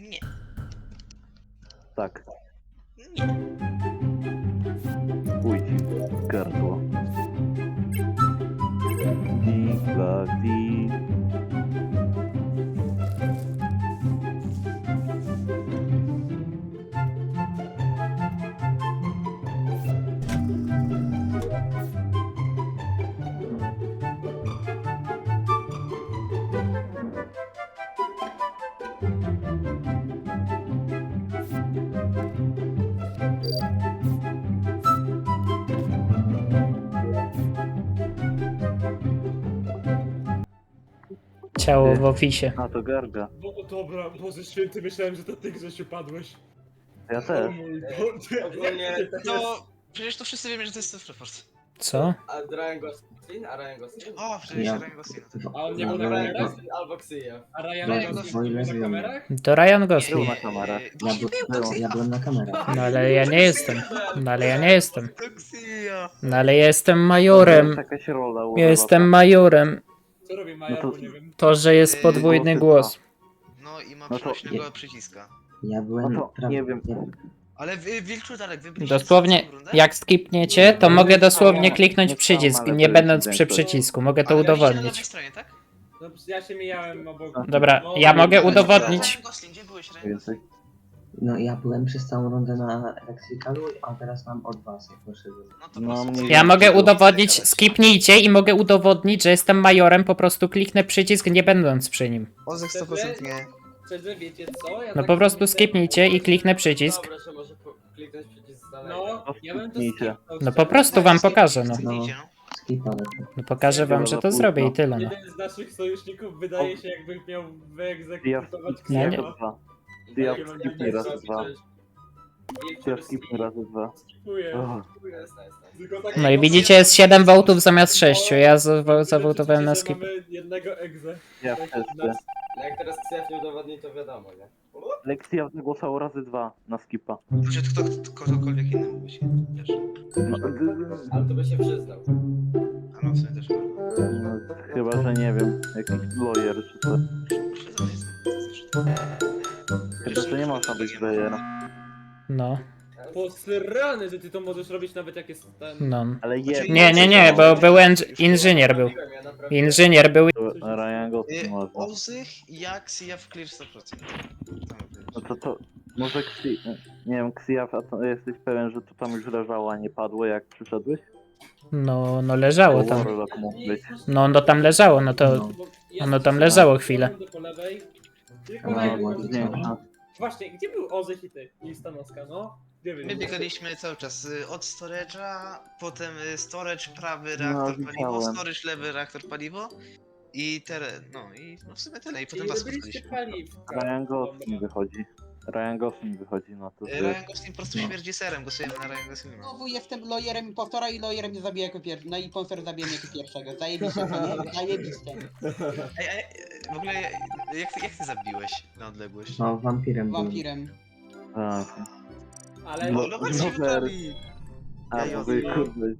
Nie. Tak. Nie. Pójdź w Ciało w ofisie. A to garga. Bo, dobra, Boże Święty, myślałem, że to ty, Grzesiu, padłeś. Ja O też. mój Boże. Ogólnie To przecież to wszyscy wiemy, że to jest self-report. Co? a Ryan Gosling, a Ryan Gosling? O, przecież Ja- Ryan Gosling. A on nie był na Ryan kamerach? Gosling albo Xia. A Ryan Ja Gosling był na kamerach? To Ryan Był Gosling. na kamerach. Ja, by, ja byłem na kamerach. No ale ja nie jestem. No ale ja nie jestem. Toksija. No ale ja jestem majorem. Jakaś rola Ja jestem majorem. Co robi Maja, No to- bo nie wiem. To, że jest podwójny głos. No i ma No to- przenośnego przyciska. Ja byłem No to prawie- nie wiem. Ale wy, Wilczu Darek, wy byliście Dosłownie, rundę? jak skipniecie, to mogę dosłownie Nie kliknąć przycisk, nie będąc przy przycisku. Mogę to Ale byliście na lewej udowodnić. stronie, tak? No ja się mijałem obok. Dobra, ja mogę udowodnić. Ryan Gosling, gdzie byłeś, Ryan Więcej. Gosling? No ja byłem przez całą rundę na Lexicalu, a teraz mam od was, jak poszedłem. No to No, mniej Ja mogę udowodnić, skipnijcie i mogę udowodnić, że jestem majorem, po prostu kliknę przycisk nie będąc przy nim. Ozek 100% nie. Szczerze, wiecie co? Ja No tak po prostu myślę- skipnijcie i kliknę przycisk. Dobra, że może po- kliknąć przycisk z daleka. No, ja bym to skipnął, No po szczerze. prostu wam pokażę, no. Skipnijcie, no. No pokażę wam, że to zrobię i tyle, no. Jeden z naszych sojuszników wydaje się jakby miał Ja wyegzekwować Nie, nie. Dwa. Ja wiem, raz dwa. zrobić. Ja skipnę razy dwa. Tylko tak No i widzicie, jest 7 wołtów zamiast 6. Ja zawo- na skip. Mamy jednego egzę. Ja Tak, wszyscy. jak teraz Xia nie udowodni, to wiadomo, nie? Lekcja zagłosował razy dwa na skipa. Czy kto, kto, ktokolwiek inny mógł być też. No, Ale to by się przyznał. A no w sumie też. no, chyba, że nie wiem, jakiś lawyer czy co. Myślę, że to nie można być lawyera. No, Posrany, że ty to możesz robić nawet jak jest ten... no. Ale je... Nie, nie, nie, bo był eng- inżynier był. Ja. Inżynier był. Ryan Gosling Y, można. Ozych i Axia w clear 100%. No to to... Może Xi... Nie wiem, Xiaf, a to jesteś pewien, że to tam już leżało, a nie padło jak przyszedłeś? No, no leżało tam. Warlock mógł być. No, no tam leżało, no to... No. Ono tam leżało chwilę. Po lewej. Tylko No, na jednym Zdjęcia. Właśnie, gdzie był Ozych i ty? I Stanowska, no? Gdzie My byli? biegaliśmy cały czas y, od storage'a, potem y, storage prawy No, reaktor paliwo, widziałem. storage lewy reaktor paliwo i teren, no i no w sumie tyle i potem I was byliście spotkaliśmy. paliwka. Ryan Gosling wychodzi. Ryan Gosling wychodzi na to, Y, że... Ryan Gosling po prostu No. śmierdzi serem, głosujemy na Ryan Goslinga. Znowu jestem lawyerem impostora i lawyer mnie zabija jako pierwszy. No i impostor zabija mnie jako pierwszego. Zajebiście, co nie? Zajebiście. Ej, ej, w ogóle jak ty, jak ty zabiłeś na odległość? No, wampirem byłem. Wampirem. Tak. Ale... No, No, no, no, no, wygrali. A, bo wy, kurde,